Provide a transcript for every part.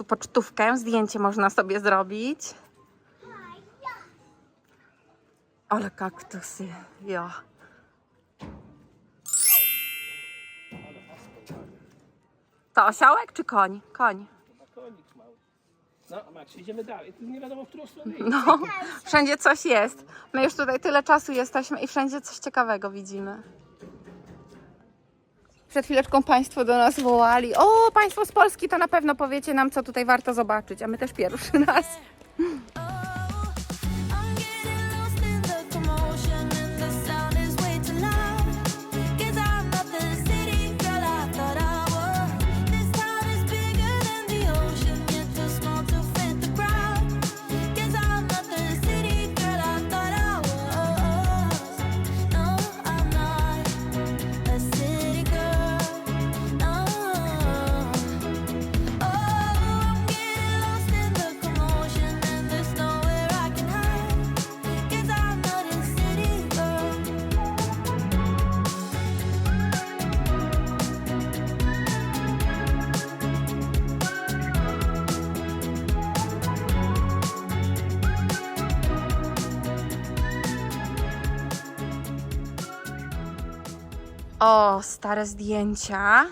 tu pocztówkę, zdjęcie można sobie zrobić. Ale kaktusy, ja. To osiołek czy koń? Koń. No, Max, idziemy dalej. Tu nie wiadomo, w którą stronę. No, wszędzie coś jest. My już tutaj tyle czasu jesteśmy i wszędzie coś ciekawego widzimy. Przed chwileczką Państwo do nas wołali. O, Państwo z Polski, to na pewno powiecie nam, co tutaj warto zobaczyć, a my też pierwszy raz. O, stare zdjęcia.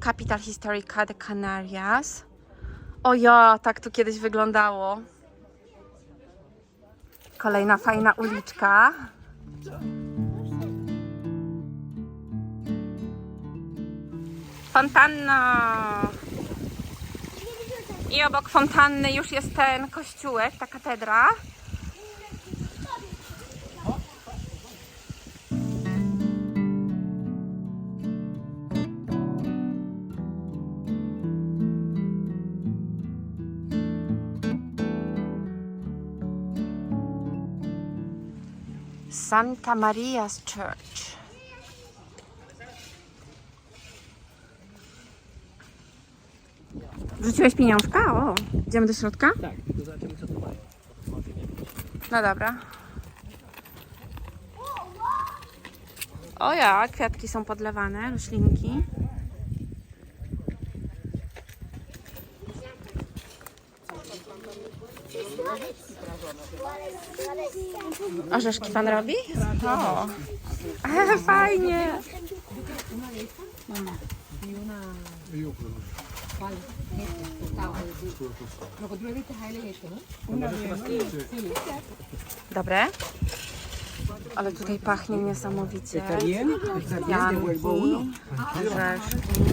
Capital Historica de Canarias. O ja, tak tu kiedyś wyglądało. Kolejna fajna uliczka. Fontanna. I obok fontanny już jest ten kościółek, ta katedra. Santa Maria's Church. Wrzuciłeś pieniążka? O, idziemy do środka? Tak, tylko zobaczymy, co tu mają. Może nie wiem. No dobra. O ja, kwiatki są podlewane, roślinki. Orzeszki pan robi? O, ale fajnie. Dobre. Ale tutaj pachnie niesamowicie. Janki, orzeszki.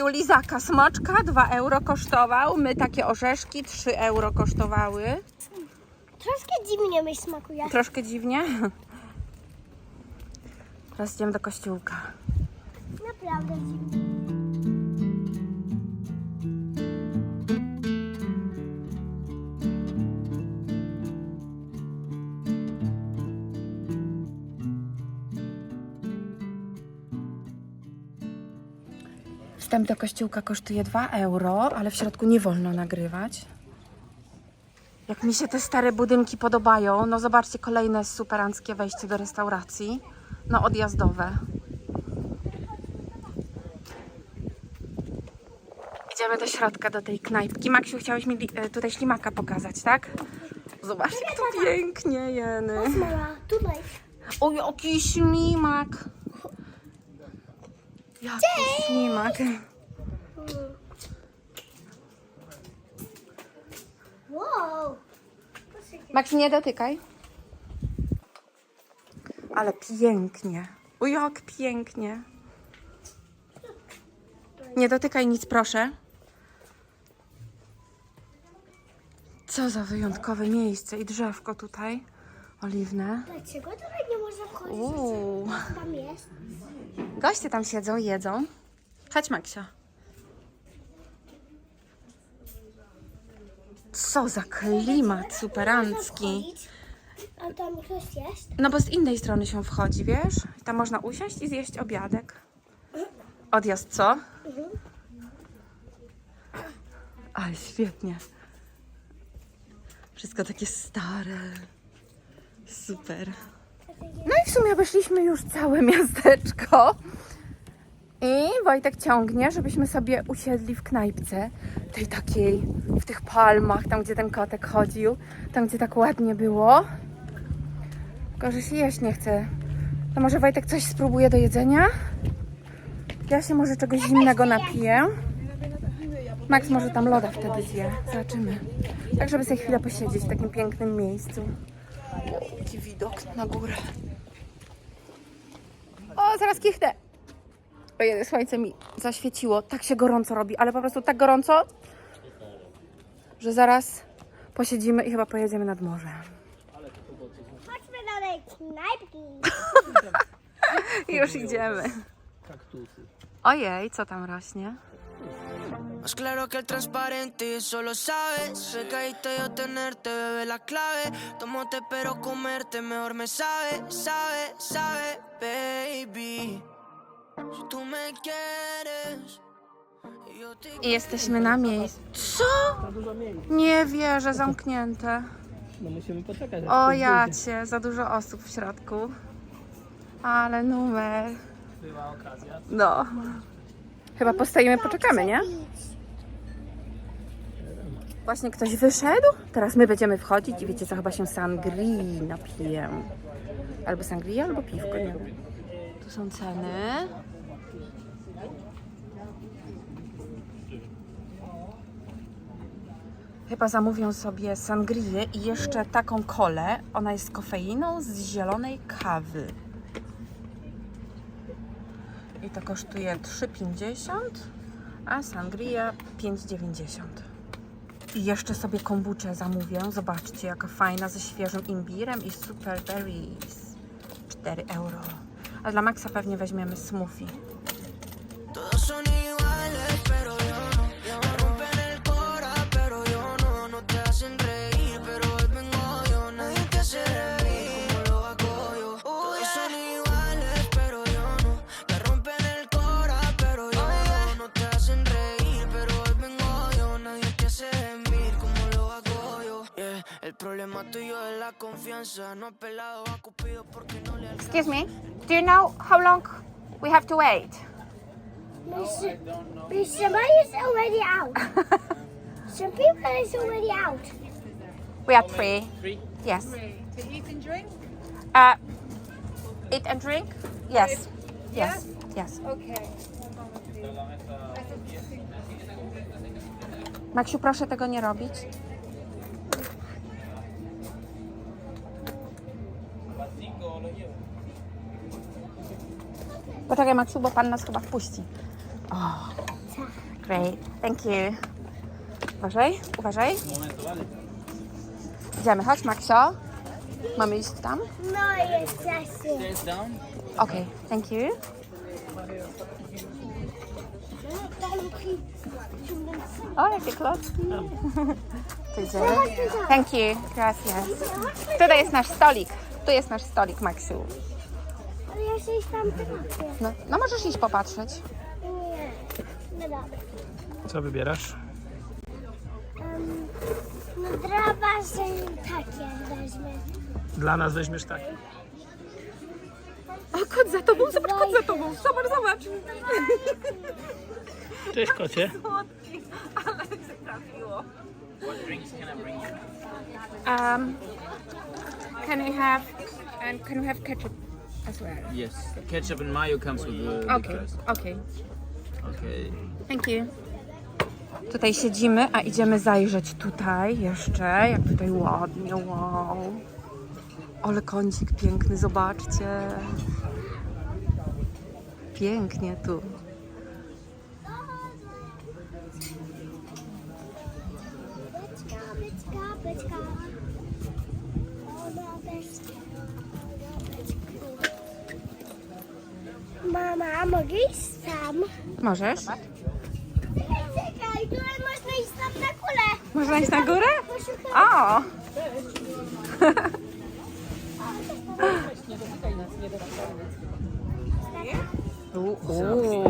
Kupił lizaka smoczka, 2 euro kosztował. My takie orzeszki, 3 euro kosztowały. Troszkę dziwnie mi smakuje. Troszkę dziwnie. Teraz idziemy do kościółka. Naprawdę dziwnie. Wstęp do kościółka kosztuje 2 euro, ale w środku nie wolno nagrywać. Jak mi się te stare budynki podobają, no zobaczcie, kolejne superanckie wejście do restauracji. No odjazdowe. Idziemy do środka, do tej knajpki. Maksiu, chciałeś mi e, tutaj ślimaka pokazać, tak? Zobaczcie, jak to pięknie, Jeny. Tutaj. O, jaki ślimak! Jaki ślimak. Wow. Max, nie dotykaj. Ale pięknie. O, jak pięknie. Nie dotykaj nic, proszę. Co za wyjątkowe miejsce i drzewko tutaj oliwne. Dlaczego tutaj nie można wchodzić. Uuu. Tam jest? Goście tam siedzą, jedzą. Chodź, Maksia. Co za klimat superancki. A tam ktoś jest? No bo z innej strony się wchodzi, wiesz? Tam można usiąść i zjeść obiadek. Odjazd co? Ale świetnie. Wszystko takie stare. Super. No i w sumie obeszliśmy już całe miasteczko. I Wojtek ciągnie, żebyśmy sobie usiedli w knajpce. Tej takiej, w tych palmach, tam gdzie ten kotek chodził. Tam gdzie tak ładnie było. Tylko, że się jeść nie chce. To może Wojtek coś spróbuje do jedzenia? Ja się może czegoś zimnego napiję. Max może tam loda wtedy zje. Zobaczymy. Tak, żeby sobie chwilę posiedzieć w takim pięknym miejscu. O, jaki widok na górę. O, zaraz kichnę. Ojej, słońce mi zaświeciło. Tak się gorąco robi, ale po prostu tak gorąco, że zaraz posiedzimy i chyba pojedziemy nad morze. Chodźmy do tej knajpki. Już idziemy. Kaktusy. Ojej, co tam rośnie? Más claro que el transparente y eso lo sabes. Recaíste yo tenerte, bebé, la clave. Tomote pero comerte mejor me sabe, sabe, sabe, baby. Si tú me quieres, y yo te I jesteśmy na miejscu. Co? Za dużo miejsc. Nie wierzę, zamknięte. No musimy poczekać. aż O ktoś ja wyjdzie. cię, za dużo osób w środku. Ale numer. Była okazja. No. Chyba postoimy, poczekamy, nie? Właśnie ktoś wyszedł. Teraz my będziemy wchodzić i wiecie co, chyba się sangrii napiję. Albo sangria, albo piwko, nie wiem. Tu są ceny. Chyba zamówią sobie sangrię i jeszcze taką kolę. Ona jest kofeiną z zielonej kawy. I to kosztuje 3,50, a sangria 5,90. I jeszcze sobie kombuczę zamówię. Zobaczcie, jaka fajna, ze świeżym imbirem i super berries. 4 euro. A dla Maxa pewnie weźmiemy smoothie. Excuse me, do you know how long we have to wait? Mr. Somebody is already out. Some people is already out. We are three. Three. Yes. To eat and drink? Uh, eat and drink? Yes. Yes. Yes. Okay. Maksiu, proszę tego nie robić. Poczekaj, Maksiu, bo pan nas chyba wpuści. Great. Thank you. Uważaj, uważaj. Idziemy, chodź, Maksio. Mamy iść tam? No, jest zasy. Okej, thank you. O, jakie klocki. Idziemy. Thank you, gracias. Tutaj jest nasz stolik. Tu jest nasz stolik, Maksiu. Ja się tam. No, no możesz iść popatrzeć. Nie. No dobra. Co wybierasz? Um, no dla was że takie weźmę. Dla nas weźmiesz taki. O, kot za tobą, zobacz, kot za tobą. Zobacz, zobacz. Cześć kocie. Słodki, ale się trafiło. Um, can we have, and can we have ketchup as well? Yes, ketchup and mayo comes with the, Okay, okay. Okay. Thank you. Tutaj siedzimy, a idziemy zajrzeć tutaj jeszcze, jak tutaj ładnie, wow. Ale kącik piękny, zobaczcie. Pięknie tu. Beczka, beczka, ona beczka. Mogę iść sam? Możesz? Czekaj, tutaj można iść tam na kulę. Można iść na górę? O! Uuu,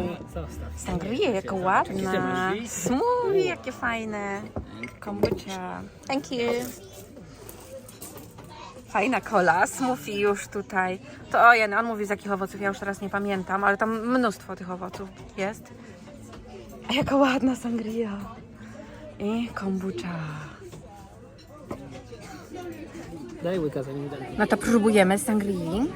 sangria, jaka ładna. Smoothie, jakie fajne. Kombucha. Thank you. Fajna kola, smoothie już tutaj. To ojej, on mówi z jakich owoców, ja już teraz nie pamiętam, ale tam mnóstwo tych owoców jest. A jaka ładna sangria. I kombucha. Daj łyka zanim dam. No to próbujemy sangrii.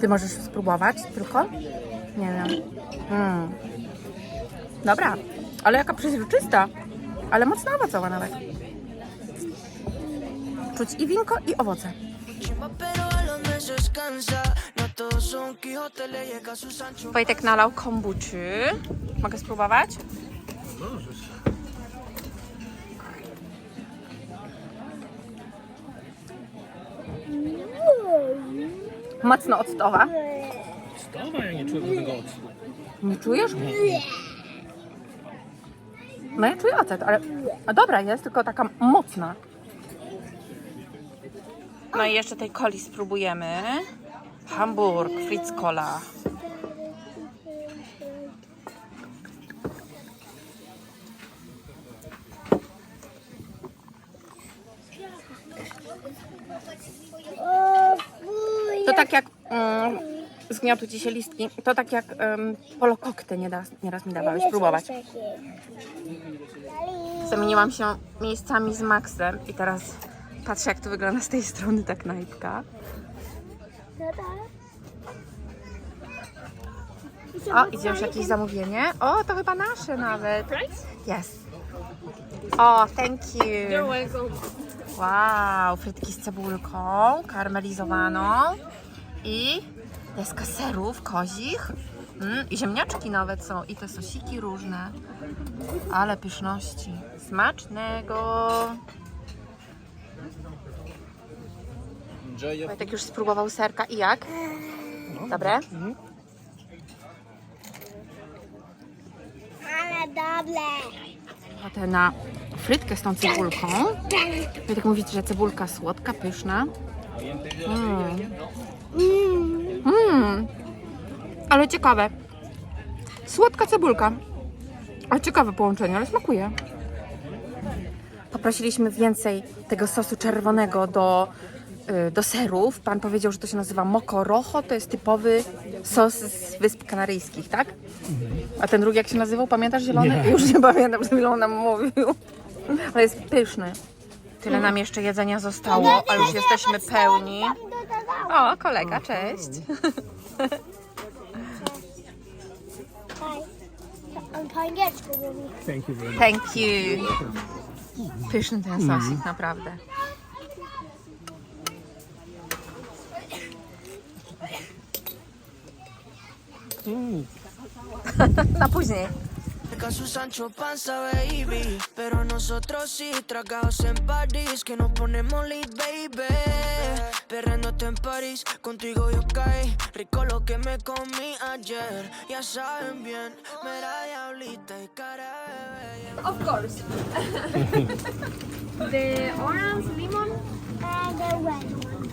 Ty możesz spróbować tylko? Nie wiem. Mm. Dobra, ale jaka przezroczysta. Ale mocno owocowa nawet. Czuć i winko, i owoce. Wojtek nalał kombuczy. Mogę spróbować? Możesz. Mocno octowa. Stowa, ja nie czuję żadnego octu. Nie czujesz? No ja czuję ocet, ale a dobra jest, tylko taka mocna. No i jeszcze tej coli spróbujemy. Hamburg, Fritz Cola. To tak jak mm, zgniotły ci się listki, to tak jak um, polokokty nieraz, nieraz mi dawałeś spróbować. Zamieniłam się miejscami z Maxem i teraz patrzę jak to wygląda z tej strony ta knajpka. O, idzie już jakieś zamówienie. O, to chyba nasze nawet. Yes. O, thank you. Wow, frytki z cebulką karmelizowaną i deska serów kozich. Mm, I ziemniaczki nawet są, i te sosiki różne. Ale pyszności. Smacznego. Wojtek już spróbował serka i jak? Dobre? Ale dobre. Ochotę na frytkę z tą cebulką. Wojtek mówi, że cebulka słodka, pyszna. Mm. Mm. Ale ciekawe. Słodka cebulka. Ale ciekawe połączenie, ale smakuje. Poprosiliśmy więcej tego sosu czerwonego do, y, do serów. Pan powiedział, że to się nazywa moco rojo. To jest typowy sos z Wysp Kanaryjskich, tak? A ten drugi jak się nazywał? Pamiętasz zielony? Nie. Już nie pamiętam, przed chwilą nam mówił. Ale jest pyszny. Tyle nam jeszcze jedzenia zostało, a już jesteśmy pełni. O, kolega, cześć. On po angielsku mówi. Thank you very much. Thank you. Pyszny ten sosik, naprawdę. Mm. Na później. Llega su Sancho Panza, baby. Pero nosotros sí, tragados en París, que nos ponemos lit, baby. Perreándote en París, contigo yo caí. Rico lo que me comí ayer. Ya saben bien, mera diablita y cara de bella. Of course. the orange, lemon, And the red one.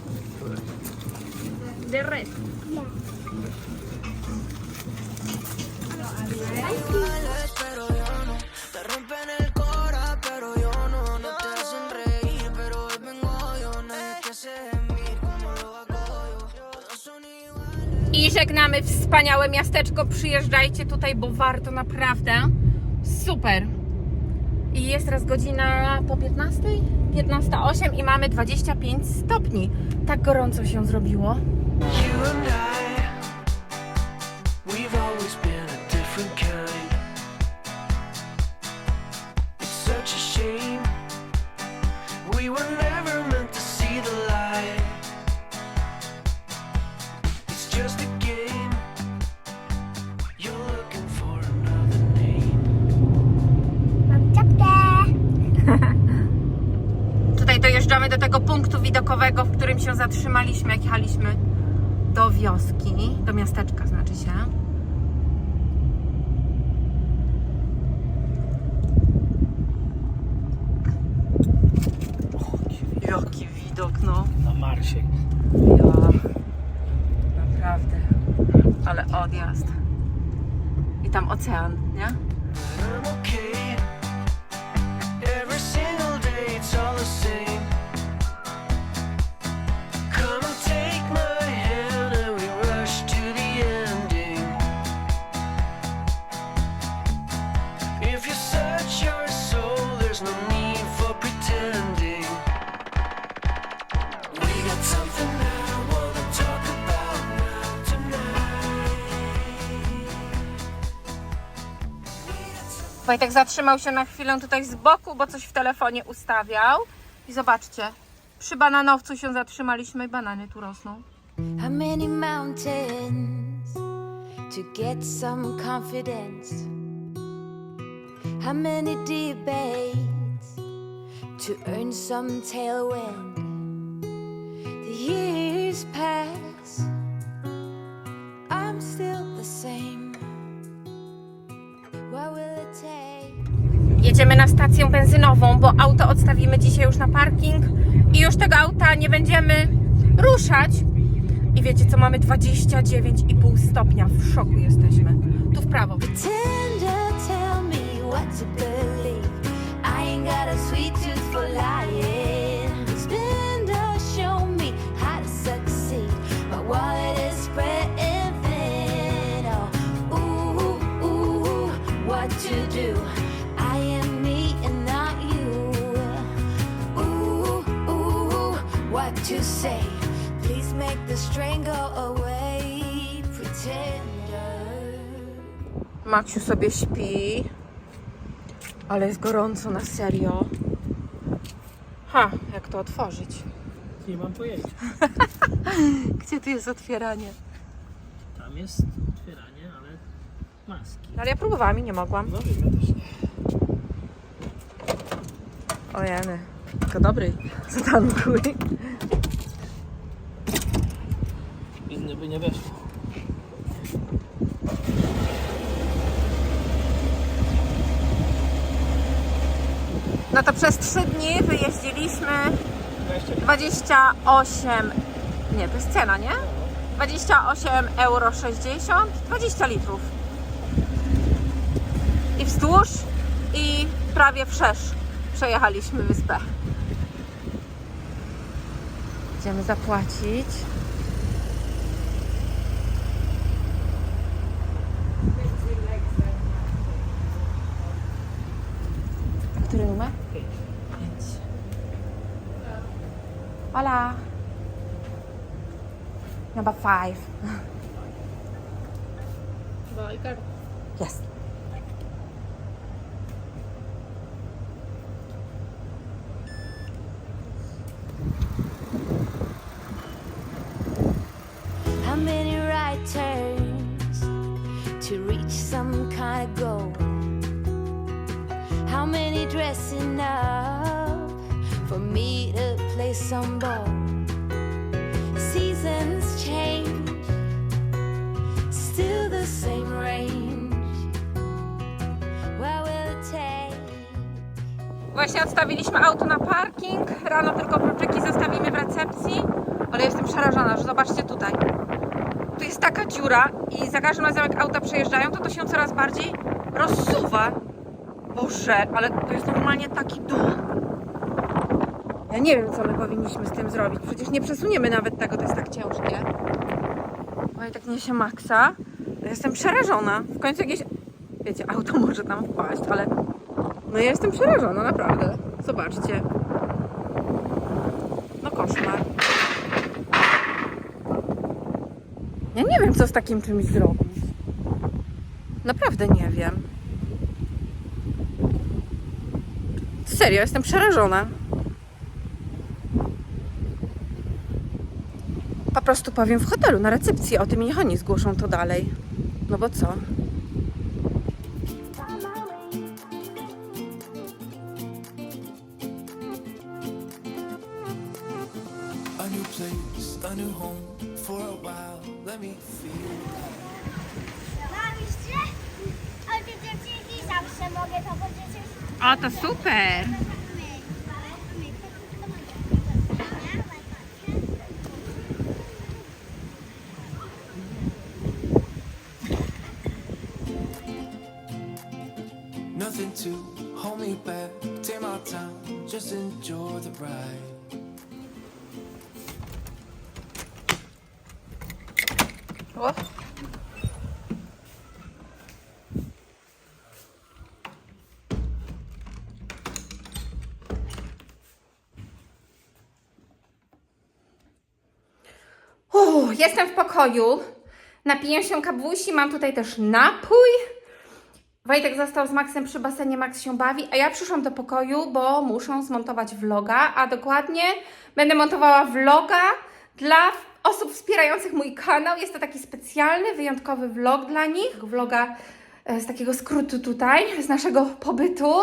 the red. Yo no. I żegnamy wspaniałe miasteczko. Przyjeżdżajcie tutaj, bo warto naprawdę. Super. I jest teraz godzina po 15? 15.08 i mamy 25 stopni. Tak gorąco się zrobiło. Ale odjazd. I tam ocean, nie? I'm okay. Every single day it's all the same. Wojtek zatrzymał się na chwilę tutaj z boku, bo coś w telefonie ustawiał. I zobaczcie, przy bananowcu się zatrzymaliśmy i banany tu rosną. How many mountains to get some confidence? How many debates to earn some tailwind? The years pass, I'm still the same. What will? Jedziemy na stację benzynową, bo auto odstawimy dzisiaj już na parking i już tego auta nie będziemy ruszać. I wiecie co, mamy 29,5 stopnia. W szoku jesteśmy. Tu w prawo. Maksiu sobie śpi, ale jest gorąco na serio. Ha, jak to otworzyć? Nie mam pojęcia. Gdzie tu jest otwieranie? Tam jest otwieranie, ale maski. Ale ja próbowałam i nie mogłam. No wiem, ja też nie. Tylko dobry zatankuj. Inny by nie weszło. No to przez 3 dni wyjeździliśmy 20 28, nie, to jest cena, nie? 28 euro 60, 20 litrów. I wzdłuż i prawie wszerz przejechaliśmy wyspę. Idziemy zapłacić. Five. Yes. Właśnie odstawiliśmy auto na parking. Rano tylko kluczyki zostawimy w recepcji. Ale jestem przerażona, że zobaczcie tutaj. Tu jest taka dziura i za każdym razem jak auta przejeżdżają, to to się coraz bardziej rozsuwa. Boże, ale to jest normalnie taki dół. Ja nie wiem, co my powinniśmy z tym zrobić. Przecież nie przesuniemy nawet tego, to jest tak ciężkie. Oj, tak niesie maksa. Ja jestem przerażona. W końcu jakieś, wiecie, auto może tam wpaść, ale no ja jestem przerażona, naprawdę. Zobaczcie. No koszmar. Ja nie wiem, co z takim czymś zrobić. Naprawdę nie wiem. Serio, jestem przerażona. Po prostu powiem w hotelu, na recepcji o tym i oni zgłoszą to dalej. No bo co? Uff, jestem w pokoju. Napiję się kawusi, mam tutaj też napój. Wojtek został z Maxem przy basenie, Max się bawi, a ja przyszłam do pokoju, bo muszę zmontować vloga, a dokładnie będę montowała vloga dla osób wspierających mój kanał. Jest to taki specjalny, wyjątkowy vlog dla nich. Vloga e, z takiego skrótu tutaj, z naszego pobytu.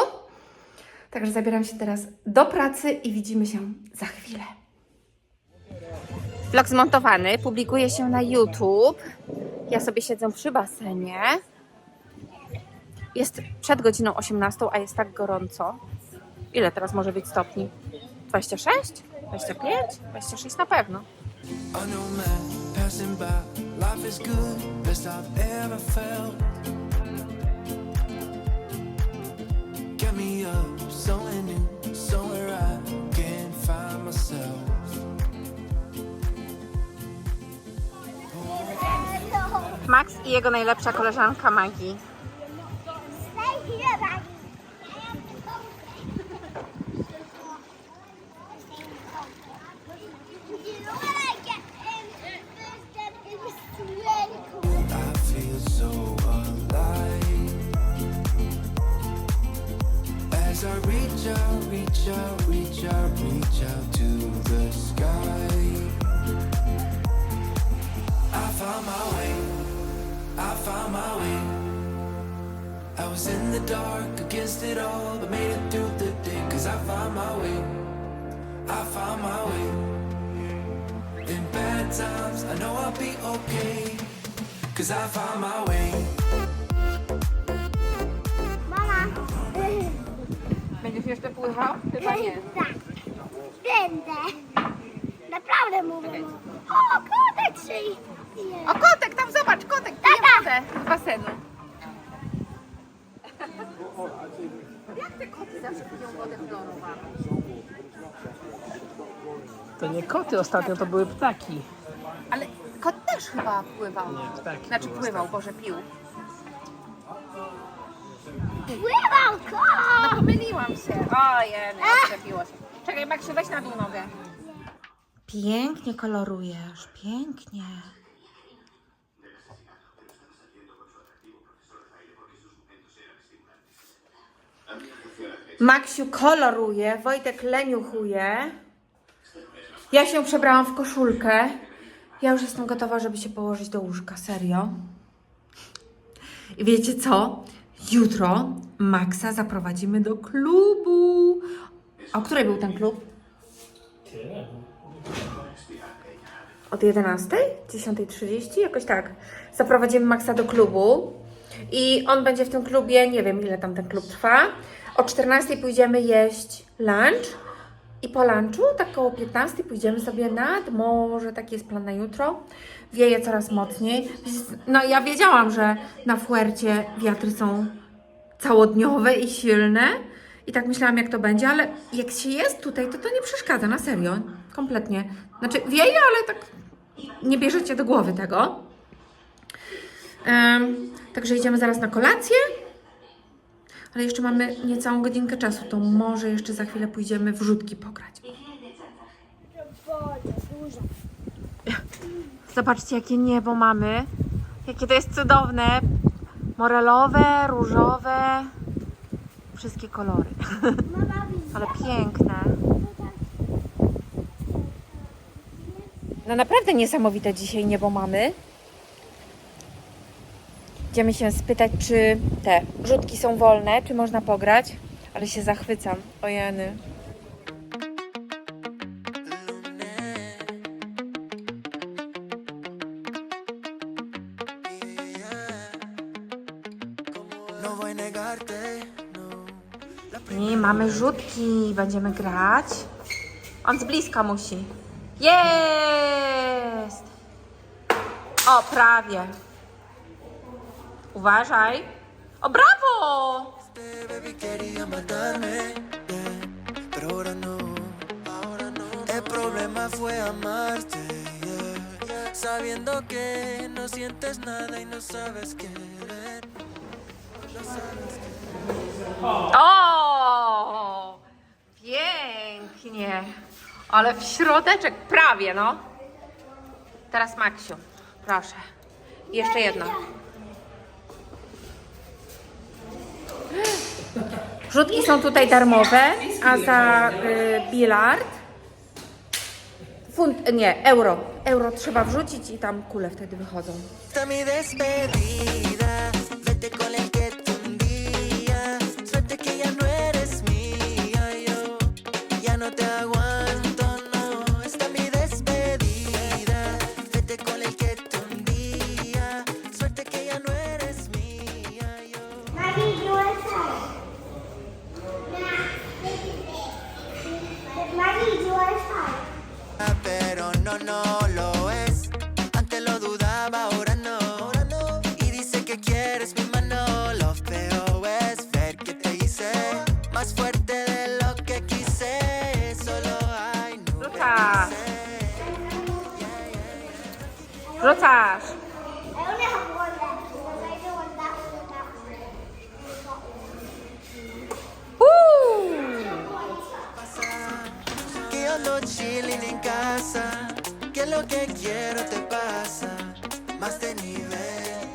Także zabieram się teraz do pracy i widzimy się za chwilę. Vlog zmontowany, publikuje się na YouTube. Ja sobie siedzę przy basenie. Jest przed godziną 18, a jest tak gorąco. Ile teraz może być stopni? 26? 25? 26 na pewno. Me up, new, Max i jego najlepsza koleżanka Maggie. I found my way. In bad times, I know I'll be okay. Cause I found my way. Mama. Będziesz jeszcze pływał? Chyba nie. Tak. Będę. Naprawdę mówię. O, kotek się O, kotek, tam zobacz, kotek, pije wodę z basenu. Jak te koty zawsze piją wodę chlorowaną? To nie koty ostatnio, to były ptaki. Ale kot też chyba pływał. Nie, ptaki Znaczy były pływał, Boże, pił. Pływał kot. No pomyliłam się. Ojej, przepiło się. Czekaj, Maksiu, weź na dół nogę. Pięknie kolorujesz, pięknie. Maksiu koloruje, Wojtek leniuchuje. Ja się przebrałam w koszulkę. Ja już jestem gotowa, żeby się położyć do łóżka, serio. I wiecie co? Jutro Maxa zaprowadzimy do klubu. O której był ten klub? Od 11? 10.30? Jakoś tak. Zaprowadzimy Maxa do klubu. I on będzie w tym klubie, nie wiem ile tam ten klub trwa. O 14.00 pójdziemy jeść lunch. I po lunchu, tak koło 15 pójdziemy sobie nad morze, taki jest plan na jutro. Wieje coraz mocniej. No ja wiedziałam, że na Fuercie wiatry są całodniowe i silne. I tak myślałam, jak to będzie, ale jak się jest tutaj, to to nie przeszkadza, na serio. Kompletnie. Znaczy wieje, ale tak nie bierzecie do głowy tego. Em, także idziemy zaraz na kolację. Ale jeszcze mamy niecałą godzinkę czasu, to może jeszcze za chwilę pójdziemy w rzutki pograć. Zobaczcie, jakie niebo mamy. Jakie to jest cudowne. Morelowe, różowe. Wszystkie kolory. Ale piękne. No naprawdę niesamowite dzisiaj niebo mamy. Idziemy się spytać, czy te rzutki są wolne, czy można pograć, ale się zachwycam. Ojeny, Nie, mamy rzutki, będziemy grać. On z bliska musi. Jest! O, prawie. Uważaj. O, brawo! No, ahora no. El problema fue amarte, yeah, sabiendo que no sientes nada y no sabes querer. O! Pięknie. Ale w środeczek prawie, no. Teraz Maksiu, proszę. Jeszcze jedno. Rzutki są tutaj darmowe, a za y, bilard funt, nie, euro. Euro trzeba wrzucić i tam kule wtedy wychodzą. Ando chilling en casa. Que lo que quiero te pasa. Más de nivel.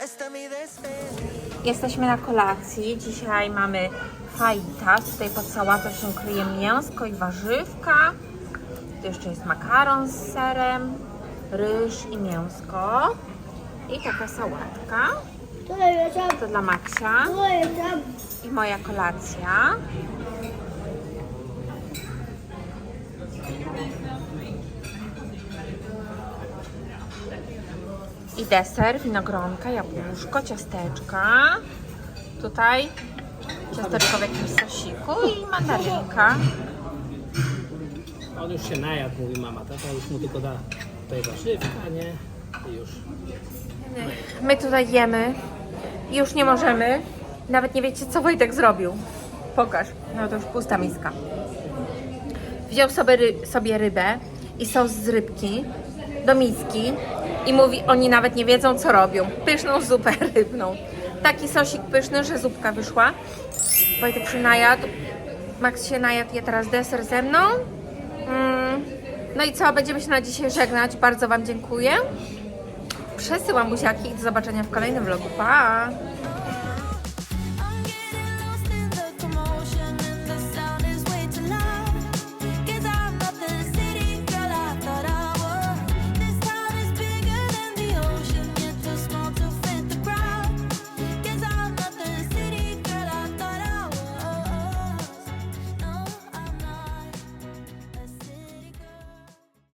Esta mi despedida. Jesteśmy na kolacji. Dzisiaj mamy fajitas. Tutaj pod sałatą się kryje mięsko i warzywka. Tu jeszcze jest makaron z serem, ryż i mięsko. I taka sałatka. To dla Maksia. I moja kolacja. I deser, winogronka, jabłuszko, ciasteczka. Tutaj ciasteczko w jakimś sosiku i mandarynka. On już się najadł, mówi mama, tata już mu tylko da tutaj warzywka, nie? I już. My tutaj jemy i już nie możemy. Nawet nie wiecie, co Wojtek zrobił. Pokaż. No to już pusta miska. Wziął sobie, ry- sobie rybę i sos z rybki do miski i mówi, oni nawet nie wiedzą, co robią. Pyszną zupę rybną. Taki sosik pyszny, że zupka wyszła. Wojtek się najadł. Max się najadł, je teraz deser ze mną. Mm. No i co, będziemy się na dzisiaj żegnać. Bardzo Wam dziękuję. Przesyłam buziaki i do zobaczenia w kolejnym vlogu. Pa!